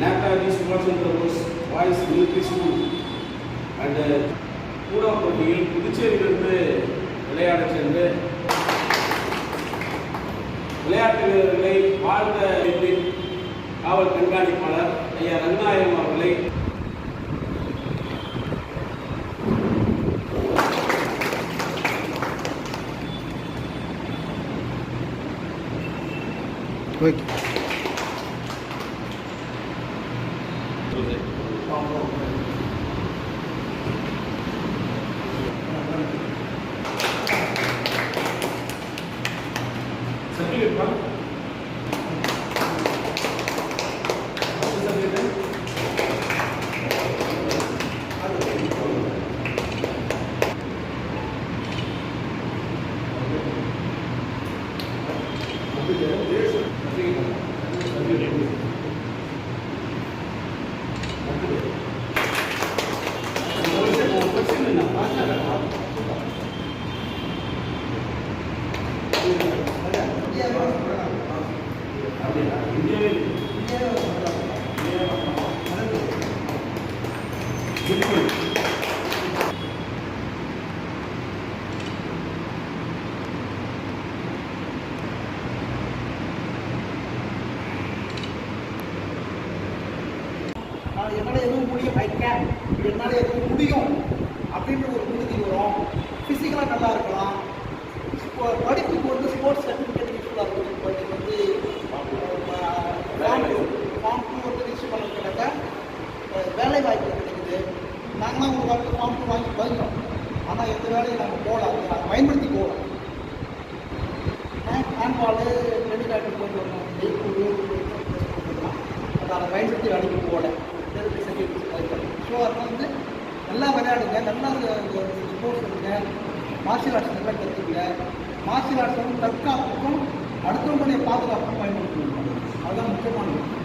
நேதாஜி சுபாஷ் Chandra Bose boys military school and கூடா போட்டியில் புதுச்சேரியிலிருந்து விளையாட சென்று விளையாட்டு வீரர்களை வாழ்ந்த வீட்டில் காவல் கண்காணிப்பாளர் ஐயா ரங்கநாயகம் அவர்களை ஓகே. 보세요. 잡히겠다. என்னால் எதுவும் முடியும் ஐ கேன் என்னால் எதுவும் முடியும். வாங்கி பதிஞ்சோம் ஆனால் எந்த வேலையும் நாங்கள் போகல அதை நாங்கள் பயன்படுத்தி போகலாம் ஹேண்ட்பாலு வெளிநாட்டு போயிட்டு வரணும். அதை அதை பயன்படுத்தி வேலைக்கு போகல. ஸோ அதனால் வந்து நல்லா விளையாடுங்க. நல்லா ஸ்போர்ட்ஸ் இருங்க மார்ஷியல் ஆர்ட்ஸ் நல்லா கற்றுக்குங்க மார்ஷியல் ஆர்ட்ஸ் வந்து தற்காப்புக்கும் அடுத்தவங்களுடைய பாதுகாப்புக்கும் பயன்படுத்தணும் அதுதான் முக்கியமானது.